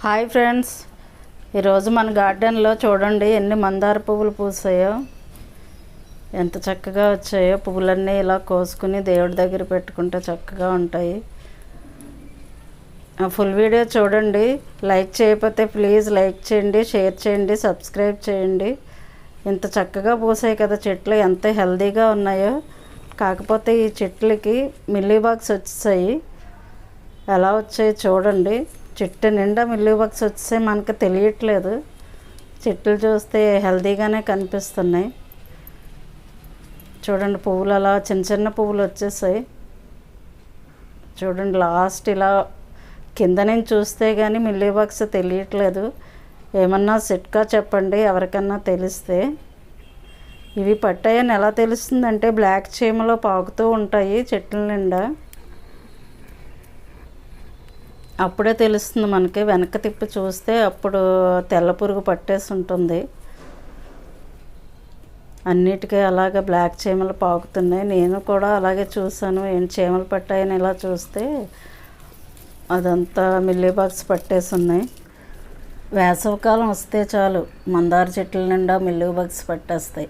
Hi friends. ఈరోజు మన గార్డెన్లో చూడండి ఎన్ని మందార పువ్వులు పూసాయో. ఎంత చక్కగా వచ్చాయో. పువ్వులన్నీ ఇలా కోసుకుని దేవుడి దగ్గర పెట్టుకుంటే చక్కగా ఉంటాయి. ఆ ఫుల్ వీడియో చూడండి. లైక్ చేయకపోతే ప్లీజ్ లైక్ చేయండి షేర్ చేయండి సబ్స్క్రైబ్ చేయండి. ఇంత చక్కగా పూసాయి కదా చెట్లు. ఎంత హెల్దీగా ఉన్నాయో. కాకపోతే ఈ చెట్లకి మిల్లీ బాక్స్ వచ్చాయి ఎలా వచ్చాయి చూడండి. చెట్టు నిండా మిల్లు బాక్స్ వచ్చే మనకు తెలియట్లేదు. చెట్లు చూస్తే హెల్తీగానే కనిపిస్తున్నాయి. చూడండి పువ్వులు అలా చిన్న చిన్న పువ్వులు వచ్చేసాయి. చూడండి లాస్ట్ ఇలా కింద నుంచి చూస్తే కానీ మిల్లీ బాక్స్ తెలియట్లేదు. ఏమన్నా సిట్కా చెప్పండి ఎవరికన్నా తెలిస్తే. ఇవి పట్టాయని ఎలా తెలుస్తుందంటే బ్లాక్ చీమలో పాకుతూ ఉంటాయి చెట్ల నిండా. అప్పుడే తెలుస్తుంది మనకి. వెనక తిప్పి చూస్తే అప్పుడు తెల్ల పురుగు పట్టేసి ఉంటుంది. అన్నిటికీ అలాగే బ్లాక్ చీమలు పాకుతున్నాయి. నేను కూడా అలాగే చూశాను. ఏం చీమలు పట్టాయని ఇలా చూస్తే అదంతా మిల్లీ బాక్స్ పట్టేసి ఉన్నాయి. వేసవికాలం వస్తే చాలు. మందార చెట్ల నిండా మిల్లీ బాక్స్ పట్టేస్తాయి.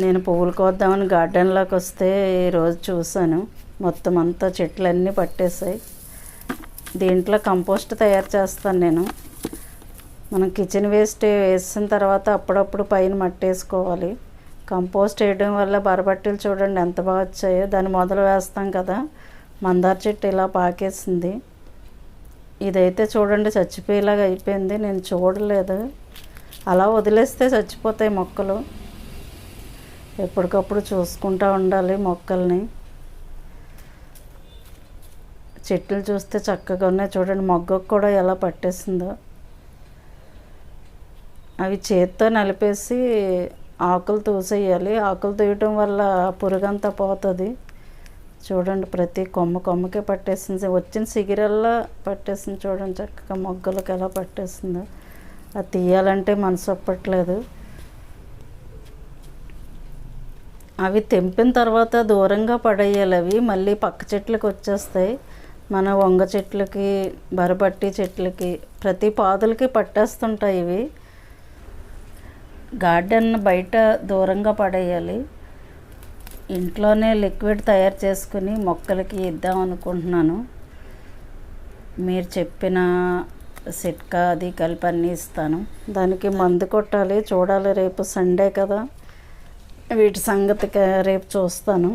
నేను పువ్వులు కోద్దామని గార్డెన్లోకి వస్తే ఈరోజు చూశాను. మొత్తం అంతా చెట్లన్నీ పట్టేసాయి దీంట్లో కంపోస్ట్ తయారు చేస్తాను నేను. మనం కిచెన్ వేస్ట్ వేసిన తర్వాత అప్పుడప్పుడు పైన మట్టేసుకోవాలి. కంపోస్ట్ వేయడం వల్ల బరబట్టలు చూడండి ఎంత బాగా వచ్చాయో. దాన్ని మొదలు వేస్తాం కదా. మందార చెట్టు ఇలా పాకేసింది. ఇదైతే చూడండి చచ్చిపోయేలాగా అయిపోయింది. నేను చూడలేదు. అలా వదిలేస్తే చచ్చిపోతాయి మొక్కలు. ఎప్పటికప్పుడు చూసుకుంటూ ఉండాలి మొక్కల్ని. చెట్లు చూస్తే చక్కగా ఉన్నాయి. చూడండి మొగ్గకు కూడా ఎలా పట్టేసిందో. అవి చేత్తో నలిపేసి ఆకులు తూసేయాలి. ఆకులు తీయటం వల్ల పురుగంతా పోతుంది. చూడండి ప్రతి కొమ్మ కొమ్మకే పట్టేసింది. వచ్చిన సిగిరల్లా పట్టేసింది. చూడండి చక్కగా మొగ్గలకు ఎలా పట్టేసిందో. అది తీయాలంటే మనసు ఒప్పట్లేదు. అవి తెంపిన తర్వాత దూరంగా పడేయాలి అవి. మళ్ళీ పక్క చెట్లకు వచ్చేస్తాయి. మన వంగ చెట్లకి బరబట్టి చెట్లకి ప్రతి పాదులకి పట్టేస్తుంటాయి ఇవి. గార్డెన్ బయట దూరంగా పడేయాలి. ఇంట్లోనే లిక్విడ్ తయారు చేసుకుని మొక్కలకి ఇద్దాం అనుకుంటున్నాను. మీరు చెప్పిన సిట్కా అది కలిపి అన్నీ ఇస్తాను. దానికి మందు కొట్టాలి. చూడాలి రేపు సండే కదా. వీటి సంగతి రేపు చూస్తాను.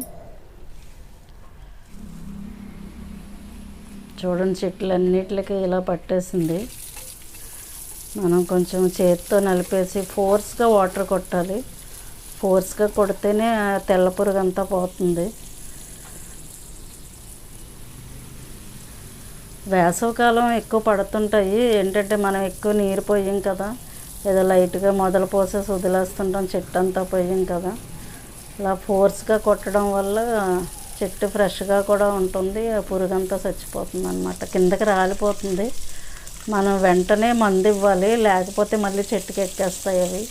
చూడండి చెట్లన్నిటికి ఇలా పట్టేసింది. మనం కొంచెం చేతితో నలిపేసి ఫోర్స్గా వాటర్ కొట్టాలి. ఫోర్స్గా కొడితేనే తెల్ల పురుగు అంతా పోతుంది. వేసవికాలం ఎక్కువ పడుతుంటాయి. ఏంటంటే మనం ఎక్కువ నీరు పోయాం కదా. ఏదో లైట్గా మొదలు పోసేసి వదిలేస్తుంటాం చెట్టు అంతా పోయాం కదా. ఇలా ఫోర్స్గా కొట్టడం వల్ల చెట్టు ఫ్రెష్గా కూడా ఉంటుంది ఆ పురుగంతా చచ్చిపోతుంది అనమాట కిందకి రాలిపోతుంది. మనం వెంటనే మందు ఇవ్వాలి లేకపోతే మళ్ళీ చెట్టుకి ఎక్కేస్తాయి అవి.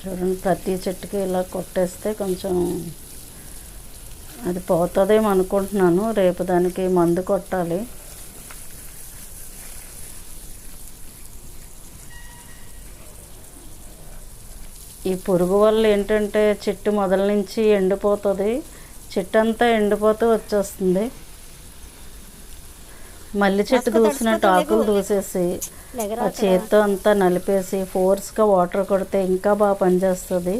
చూడండి ప్రతి చెట్టుకి ఇలా కొట్టేస్తే కొంచెం అది పోతుందేమో అనుకుంటున్నాను. రేపు దానికి మందు కొట్టాలి. ఈ పురుగు వల్ల ఏంటంటే చెట్టు మొదల నుంచి ఎండిపోతుంది. చెట్టు అంతా ఎండిపోతూ వచ్చేస్తుంది. మల్లి చెట్టు దూసినట్టు ఆకులు దూసేసి ఆ చేత్తో అంతా నలిపేసి ఫోర్స్గా వాటర్ కొడితే ఇంకా బాగా పనిచేస్తుంది.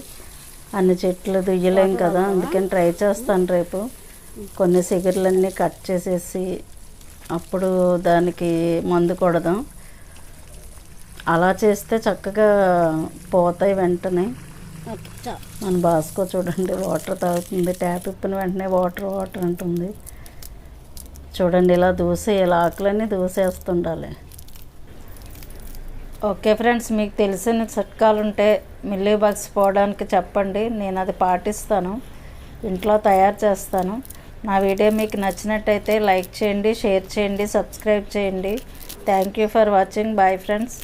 అన్ని చెట్లు దుయ్యలేం కదా అందుకని ట్రై చేస్తాను రేపు. కొన్ని సిగర్లన్నీ కట్ చేసేసి అప్పుడు దానికి మందు కొడదాం. అలా చేస్తే చక్కగా పోతాయి వెంటనే. మన బాస్కో చూడండి వాటర్ తాగుతుంది. ట్యాప్ ఇప్పిన వెంటనే వాటర్ వాటర్ అంటుంది. చూడండి ఇలా దూసే ఇలా ఆకులన్నీ దూసేస్తుండాలి. ఓకే ఫ్రెండ్స్ మీకు తెలిసిన చిట్కాలు ఉంటే మిల్లీ బాక్స్ పోవడానికి చెప్పండి. నేను అది పాటిస్తాను. ఇంట్లో తయారు చేస్తాను. నా వీడియో మీకు నచ్చినట్టయితే లైక్ చేయండి షేర్ చేయండి సబ్స్క్రైబ్ చేయండి. Thank you for watching. Bye friends.